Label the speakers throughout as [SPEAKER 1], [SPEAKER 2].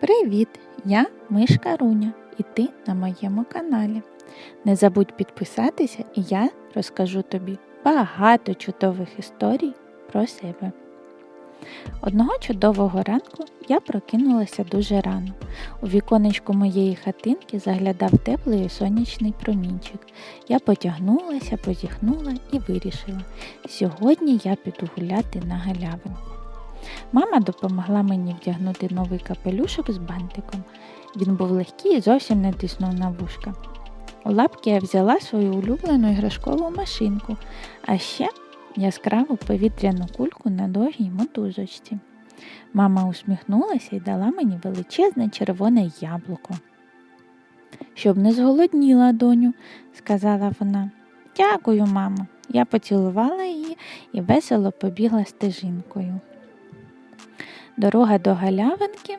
[SPEAKER 1] Привіт! Я Мишка Руня і ти на моєму каналі. Не забудь підписатися, і я розкажу тобі багато чудових історій про себе. Одного чудового ранку я прокинулася дуже рано. У віконечку моєї хатинки заглядав теплий сонячний промінчик. Я потягнулася, позіхнула і вирішила, сьогодні я піду гуляти на галявинку. Мама допомогла мені вдягнути новий капелюшок з бантиком. Він був легкий і зовсім не тиснув на вушка. У лапки я взяла свою улюблену іграшкову машинку, а ще яскраву повітряну кульку на довгій мотузочці. Мама усміхнулася і дала мені величезне червоне яблуко. Щоб не зголодніла, доню, сказала вона. Дякую, мамо. Я поцілувала її і весело побігла стежинкою. Дорога до галявинки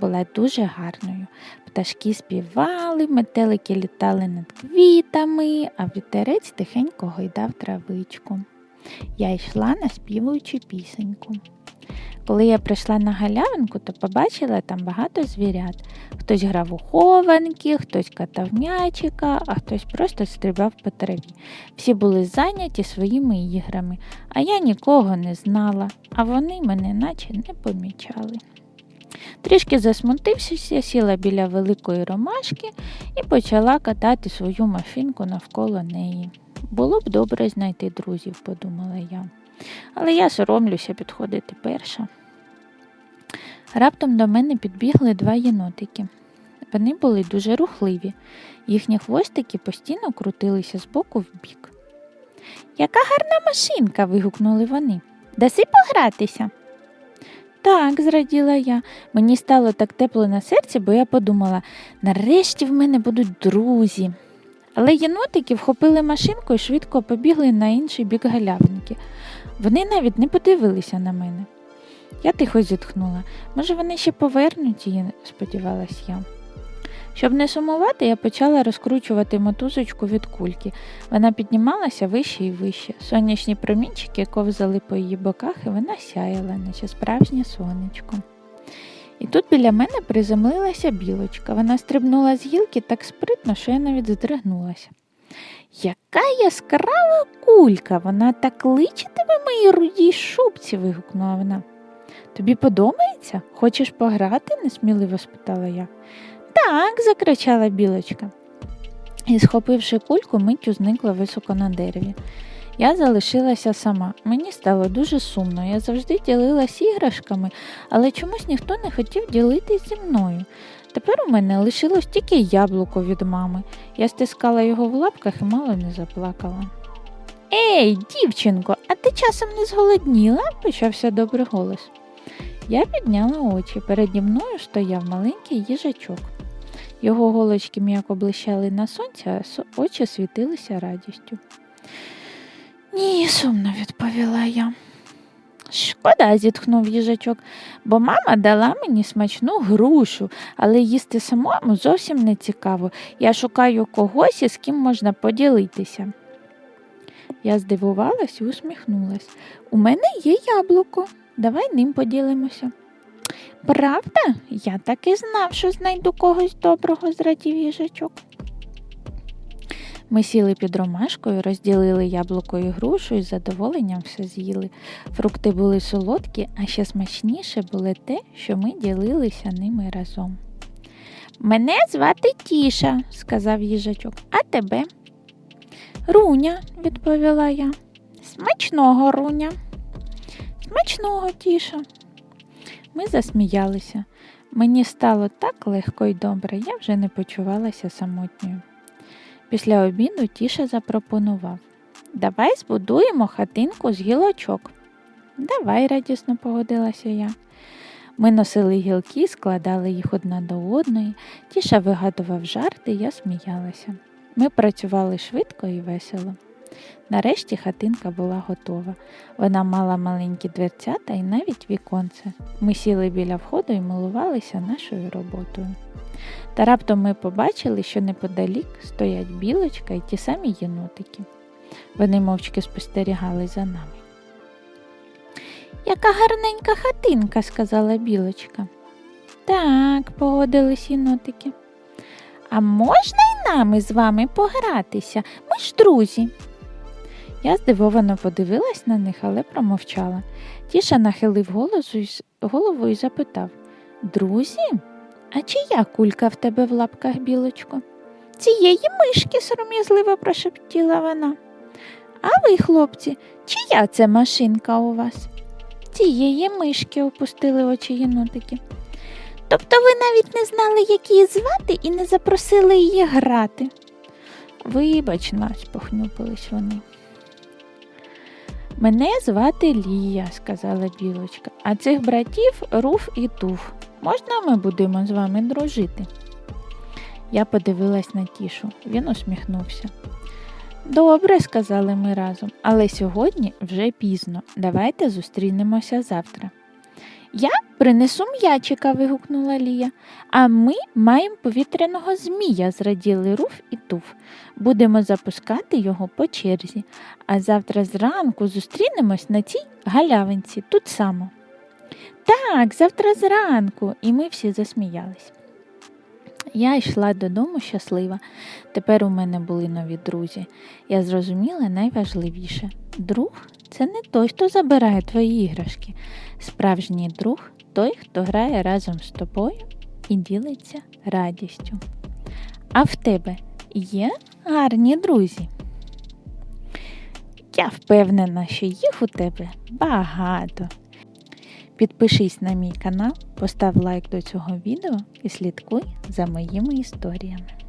[SPEAKER 1] була дуже гарною. Пташки співали, метелики літали над квітами, а вітерець тихенько гойдав травичку. Я йшла наспівуючи пісеньку. Коли я прийшла на галявинку, то побачила там багато звірят. Хтось грав у хованки, хтось катав м'ячика, а хтось просто стрибав по траві. Всі були зайняті своїми іграми, а я нікого не знала, а вони мене наче не помічали. Трішки засмутившись, я сіла біля великої ромашки і почала катати свою машинку навколо неї. Було б добре знайти друзів, подумала я. Але я соромлюся підходити перша. Раптом до мене підбігли два єнотики. Вони були дуже рухливі, їхні хвостики постійно крутилися з боку в бік. Яка гарна машинка. вигукнули вони. Даси погратися? Так, зраділа я. Мені стало так тепло на серці, бо я подумала, нарешті в мене будуть друзі. Але єнотики вхопили машинку і швидко побігли на інший бік галявинки. Вони навіть не подивилися на мене. Я тихо зітхнула. Може, вони ще повернуть її, сподівалась я. Щоб не сумувати, я почала розкручувати мотузочку від кульки. Вона піднімалася вище і вище. Сонячні промінчики ковзали по її боках, і вона сяяла, наче справжнє сонечко. І тут біля мене приземлилася білочка. Вона стрибнула з гілки так спритно, що я навіть здригнулася. Яка яскрава кулька, вона так личитиме моїй рудій шубці, вигукнула вона. Тобі подобається? Хочеш пограти? несміливо спитала я. Так, закричала білочка. І, схопивши кульку, миттю зникла високо на дереві. Я залишилася сама. Мені стало дуже сумно. Я завжди ділилась іграшками, але чомусь ніхто не хотів ділитись зі мною. Тепер у мене лишилось тільки яблуко від мами. Я стискала його в лапках і мало не заплакала. Ей, дівчинко, а ти часом не зголодніла? почався добрий голос. Я підняла очі. Переді мною стояв маленький їжачок. Його голочки м'яко блищали на сонці, а очі світилися радістю. Ні, сумно відповіла я. Шкода, зітхнув їжачок, бо мама дала мені смачну грушу, але їсти самому зовсім не цікаво. Я шукаю когось, із ким можна поділитися. Я здивувалась і усміхнулась. У мене є яблуко, давай ним поділимося. Правда, я так і знав, що знайду когось доброго, зрадів їжачок. Ми сіли під ромашкою, розділили яблуко і грушу і з задоволенням все з'їли. Фрукти були солодкі, а ще смачніше було те, що ми ділилися ними разом. Мене звати Тіша, сказав їжачок, а тебе? Руня, відповіла я. Смачного руня. Смачного тіша. Ми засміялися. Мені стало так легко і добре, я вже не почувалася самотньою. Після обіду Тіша запропонував Давай збудуємо хатинку з гілочок. Давай, радісно погодилася я. Ми носили гілки, складали їх одна до одної, Тіша вигадував жарти, я сміялася. Ми працювали швидко і весело. Нарешті хатинка була готова. Вона мала маленькі дверцята і навіть віконце. Ми сіли біля входу і милувалися нашою роботою. Та раптом ми побачили, що неподалік стоять білочка і ті самі єнотики. Вони мовчки спостерігали за нами. Яка гарненька хатинка, сказала білочка. Так, погодились єнотики. А можна й нам із вами погратися? Ми ж друзі. Я здивовано подивилась на них, але промовчала. Тіша нахилив голову і запитав Друзі? А чия кулька в тебе в лапках, білочко? Цієї мишки, сором'язливо прошептіла вона. А ви, хлопці, чия це машинка у вас? Цієї мишки опустили очі єнотики. Тобто ви навіть не знали, як її звати, і не запросили її грати. Вибач нас, похнюпились вони. Мене звати Лія, сказала білочка, а цих братів Руф і Туф. Можна ми будемо з вами дружити? Я подивилась на тішу. Він усміхнувся. Добре, сказали ми разом, але сьогодні вже пізно. Давайте зустрінемося завтра. Я принесу м'ячика, вигукнула Лія. А ми маємо повітряного змія, зраділи Руф і Туф. Будемо запускати його по черзі, а завтра зранку зустрінемось на цій галявинці тут само. Так, завтра зранку, і ми всі засміялись. Я йшла додому щаслива. Тепер у мене були нові друзі. Я зрозуміла найважливіше друг це не той, хто забирає твої іграшки. Справжній друг той, хто грає разом з тобою і ділиться радістю. А в тебе є гарні друзі? Я впевнена, що їх у тебе багато. Підпишись на мій канал, постав лайк до цього відео і слідкуй за моїми історіями.